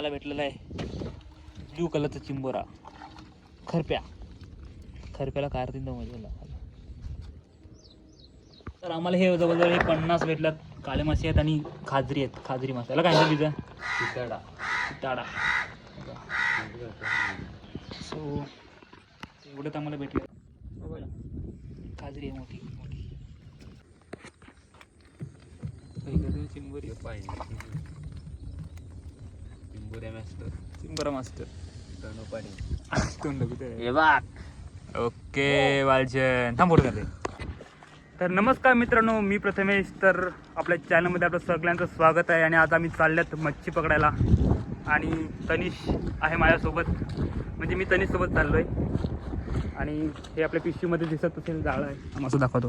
मला भेटलेला आहे. ब्ल्यू कलरचा चिंबोरा. खरप्या. खरप्याला कारतीन मजा तर आम्हाला हे जवळजवळ हे पन्नास भेटल्यात. काळे मासे आहेत आणि खाजरी आहेत. खाजरी मासे. याला काय म्हणतात बिजा ताडा सो एवढंच आम्हाला भेटलं. खाजरी आहे मोठी. मोठी. पहिलं चिंबोरी चिंबोरा मास्टर तोंड ओके वालचन थांब फोटो करते तर नमस्कार मित्रांनो मी प्रथमेश. तर आपल्या चॅनलमध्ये आपलं सगळ्यांचं स्वागत आहे आणि आज आम्ही चालल्यात मच्छी पकडायला. आणि तनिष आहे माझ्यासोबत. म्हणजे मी तनिषसोबत चाललो आहे आणि हे आपल्या पिशवीमध्ये दिसत असेल जाळं आहे. आम्हाला असं दाखवतो.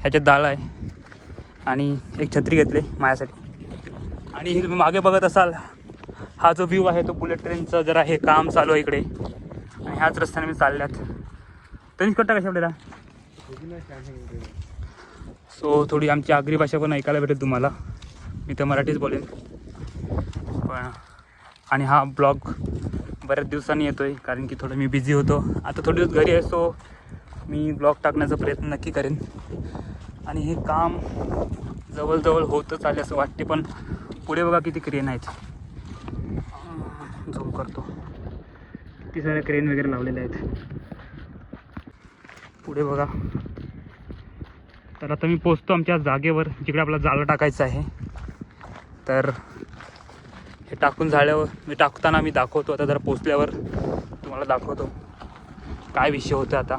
ह्याच्यात जाळं आहे. आणि एक छत्री घेतली माझ्यासाठी. आणि हे तुम्ही मागे बघत असाल हा जो व्ह्यू आहे तो बुलेट ट्रेनचं जरा हे काम चालू आहे इकडे. आणि ह्याच रस्त्याने मी चालल्यात. तनिष कट्टा कशा आपल्याला सो थोडी आमची आगरी भाषा पण ऐकायला भेटेल तुम्हाला. मी तर मराठीच बोलेन. पण आणि हा ब्लॉग बऱ्याच दिवसांनी येतो आहे कारण की थोडं मी बिझी होतो. आता थोडे दिवस घरी आहे सो मी ब्लॉग टाकण्याचा प्रयत्न नक्की करेन. आणि हे काम जवळजवळ होतच आले असं वाटते पण पुढे बघा किती क्रिया आहेत झूम करतो किती सारे क्रेन वगैरे लावलेले आहेत. पुढे बघा. तर आता मी पोचतो आमच्या जागेवर जिकडे आपला जाळं टाकायचं आहे. तर हे टाकून झाल्यावर मी टाकताना मी दाखवतो आता जरा पोचल्यावर. तुम्हाला दाखवतो काय विषय होतं आता.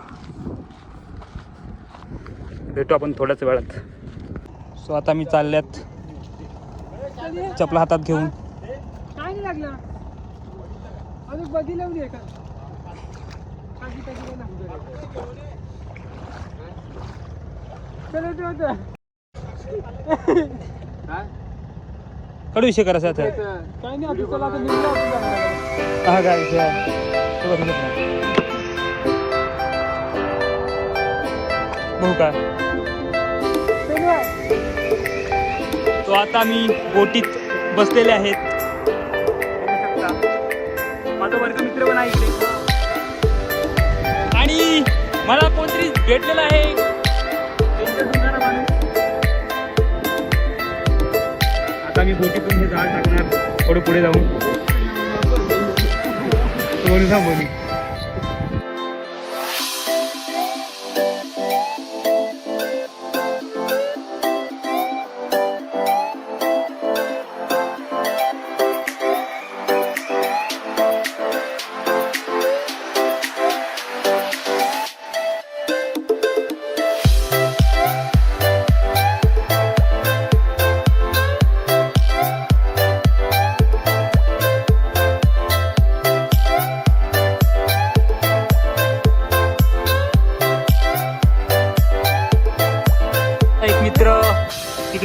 भेटू आपण थोड्याच वेळात. सो आता मी चालल्यात. चपला हातात घेऊन. काय लागला? अजून बदी लावली आहे का? काजी काजी कडू विषय करायचा आता काय नाही आता चला निघलो आपण. हा काय का. तो आता मी बोटीत बसलेले आहेत. माझा वर्ग मित्र पण आहे इकडे. आणि मला कोणतरी भेटलेला आहे. आता मी बोटीतून हे झाड टाकणार. थोडं पुढे जाऊन. बोलू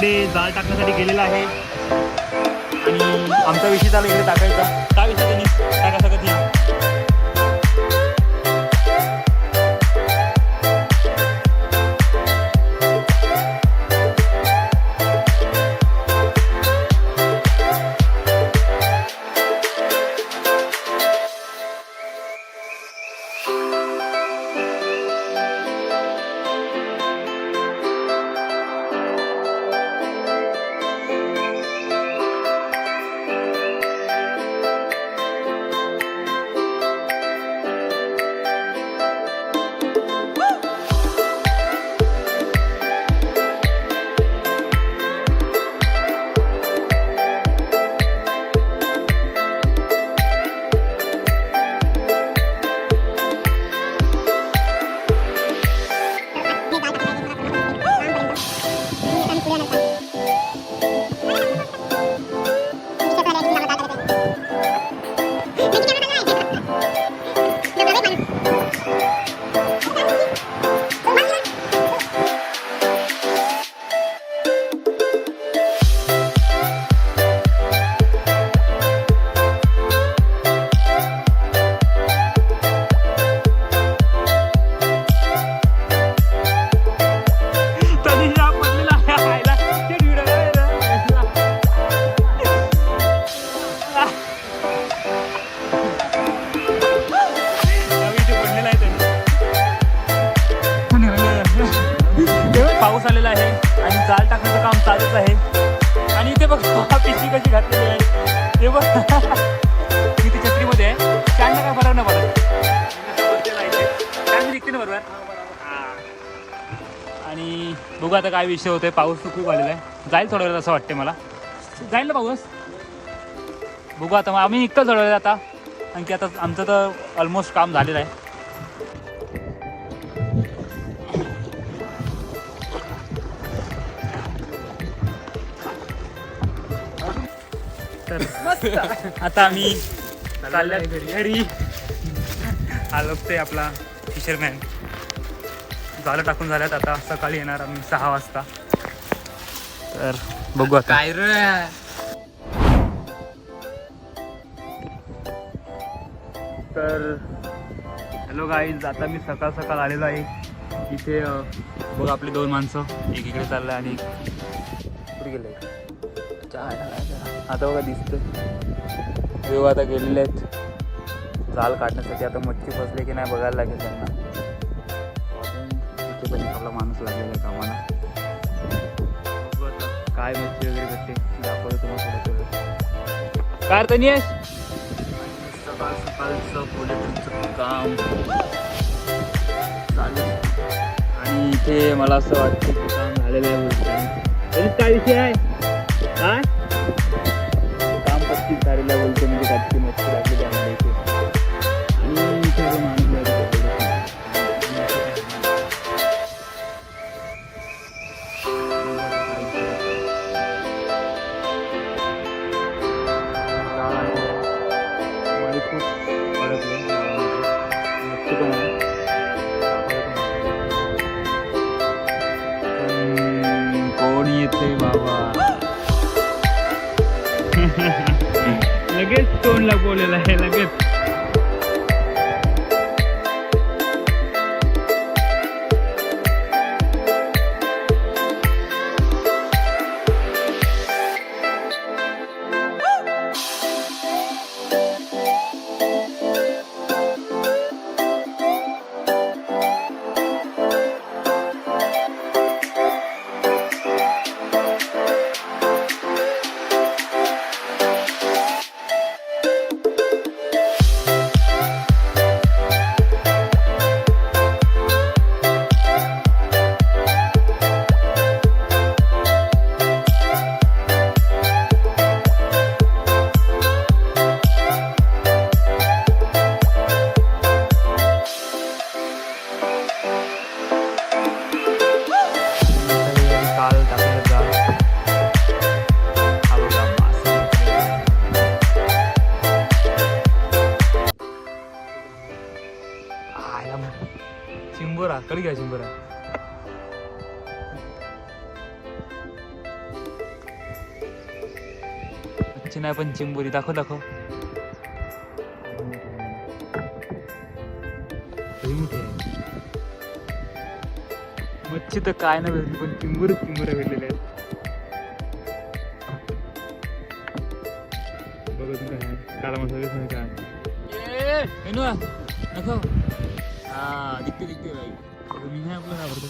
इकडे जाळ टाकण्यासाठी गेलेला आहे. आणि आमचा विषय चालू इकडे टाकायचा. काय विषय त्यांनी टाका सगळं आणि बघू आता काय विषय होतोय. पाऊस खूप आलेला आहे. जाईल थोड्या वेळात असं वाटते मला. जाईल ना पाऊस? बघू आता. मग आम्ही निघतो थोड्या वेळात आता. कारण की आता आमचं तर ऑलमोस्ट काम झालेलं आहे. तर आता आम्ही चालल्यात घरी आलोकते आपला फिशरमॅन झालं टाकून झाल्यात आता सकाळी येणार आम्ही सहा वाजता. तर बघू आता. काय रे? तर हॅलो गाईज आता मी सकाळ सकाळ आलेलो आहे. इथे बघ आपली दोन माणसं एक इकडे चाललंय आणि गेले आता बघा दिसतं तेव्हा आता गेलेले आहेत. जाल काढण्यासाठी आता मच्छी फसले की नाही बघायला लागेल त्यांना. पण आपला माणूस लागलेला आहे कामाला. काय मच्छी वगैरे भेटते? दाखवतो तुम्हाला थोडं काय अर्थ नाही सकाळ सकाळचं पोलिसांचं काम. चालू आणि इथे मला असं वाटतं की काम झालेलं आहे बोलतो तरी काय विषय आहे? काय काम पत्तीच झालेलं बोलतो म्हणजे काटकी मच्छी लागली त्यामध्ये खूप अडकले नक्की पण कोण येते बाबा? लगेच तोंडला बोलेला आहे लगेच. चिंबोरा कधी घ्या चिंबोरा अच्छी नाही पण चिंबोरी दाखव दाखव. मच्छी तर काय नाही भेटली पण चिंबूरच चिंबुऱ्या भेटलेल्या आहेत. बघत तुम्ही काय काला मसाले काय नको हा दिखते दिखते बाई मी नाही आपलं घाबरतो.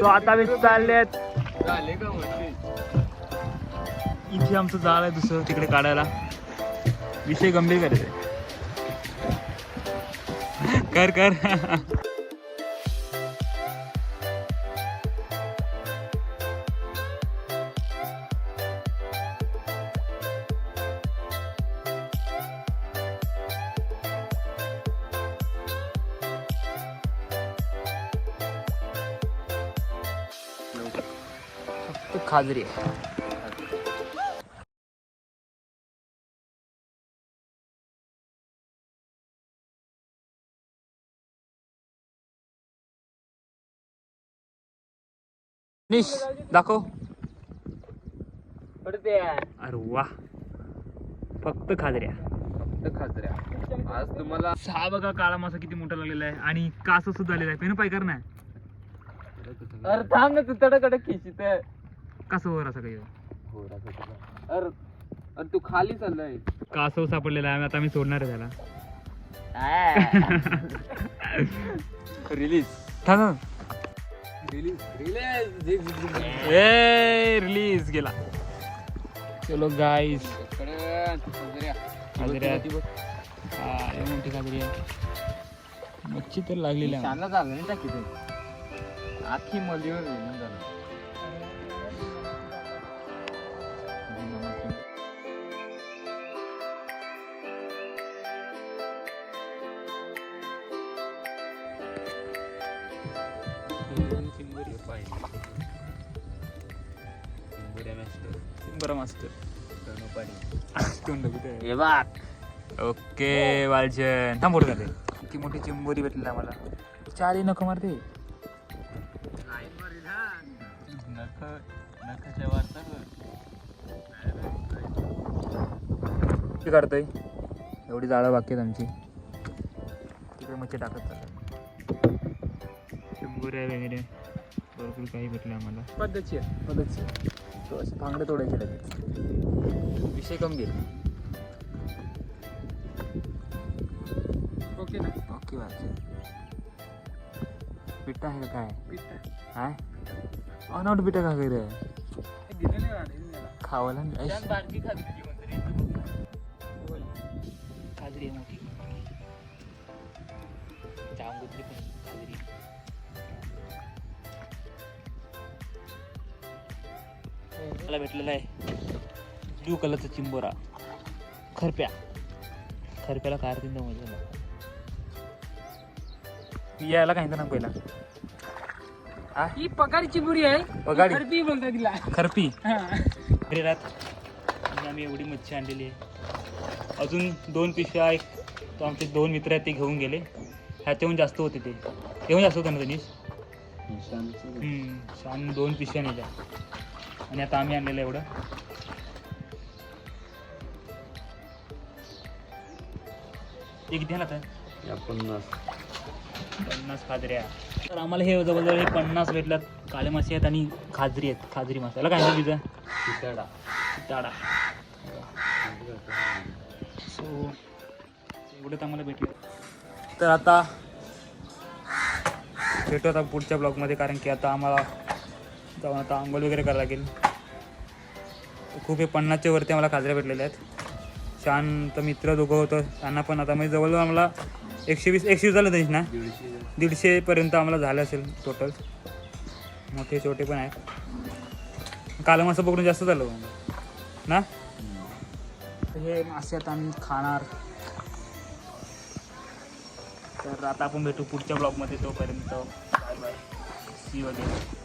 तो आता मी चाललेत. झाले का इथे आमचं जाळ आहे दुसरं तिकडे काढायला. विषय गंभीर करायचा कर कर. खाजरी आहे. निश दाखव. अरे वा. फक्त खाजऱ्या फक्त खाजऱ्या आज तुम्हाला सहा बघा काळा मासा किती मोठा लागलेला आहे आणि कास सुद्धा आलेला आहे. पेन पाय कर ना. अरे थांब ना तू तडकडे खिशीत कासव वर असं काही अरे अरे तू खाली चाललाय. कासव सापडलेला आहे आता आम्ही सोडणार आहे त्याला. रिलीज थांब रिलीज रिलीज ए रिलीज गेला. चलो गाईस. हा मोठी मच्छी तर लागलेली आहे. चांगला झालं नाही टाकी ते. आखी मलीवर झालं बरं मास्टर. आहे? हे बघ. ओके वालचन थांब बोलू ते किती मोठी चिंबोरी भेटली आम्हाला. चारही नको मारते. काढतोय. एवढी जाळं बाकी आहेत आमची. तिकडे मच्छी टाकत चाललं. चिंबोऱ्या वगैरे भरपूर काही भेटलं आम्हाला. पद्धतशीर. पद्धतशीर. तो असे भांगडे तोडायचे लगेच विषय गंभीर. ओके ना. ओके वालचन पिठा आहे काय? पीठ. हाय. अनौट पिठा का काय रे. खावायला मला भेटलेला आहे. ब्ल्यू कलरचा चिंबोरा. खरप्या. खरप्याला काय अर्थ मजा यायला काही ना पहिला. हा ही पगारीची बुरी आहे. पगारी? खरपी बोलतात तिला. खरपी. हा. घरी राहत. आणि आम्ही एवढी मच्छी आणलेली आहे. अजून दोन पिशव्या एक तो आमचे दोन मित्र आहेत ते घेऊन गेले. ह्याच्याहून जास्त होते ते. तेहून जास्त होतं ना तनिष? दोन पिशव्या नेल्या. आणि आता आम्ही आणलेलं एवढं. एक किती आणला तर पन्नास. पन्नास खाजऱ्या. तर आम्हाला हे जवळजवळ हे पन्नास भेटल्यात. काळे मासे आहेत आणि खाजरी आहेत. खाजरी मासे. काय म्हणतात तिचं पिताडा टाळा सो एवढंच आम्हाला भेटलं. तर आता भेटू आता पुढच्या ब्लॉगमध्ये कारण की आता आम्हाला जाऊन आता आंघोळ वगैरे करावं लागेल. खूप हे पन्नासच्या वरती आम्हाला खाजऱ्या भेटलेल्या आहेत. शांत मित्र दोघं होतं. त्यांना पण आता म्हणजे जवळजवळ आम्हाला एकशे वीस एकशे वीस झालं त्यांची ना दीडशेपर्यंत आम्हाला झालं असेल टोटल मोठे छोटे पण आहेत. काल मासं पकडून जास्त झालं ना? तर हे मासे आता आम्ही खाणार. तर आता आपण भेटू पुढच्या ब्लॉगमध्ये तोपर्यंत. बाय बाय सी वगैरे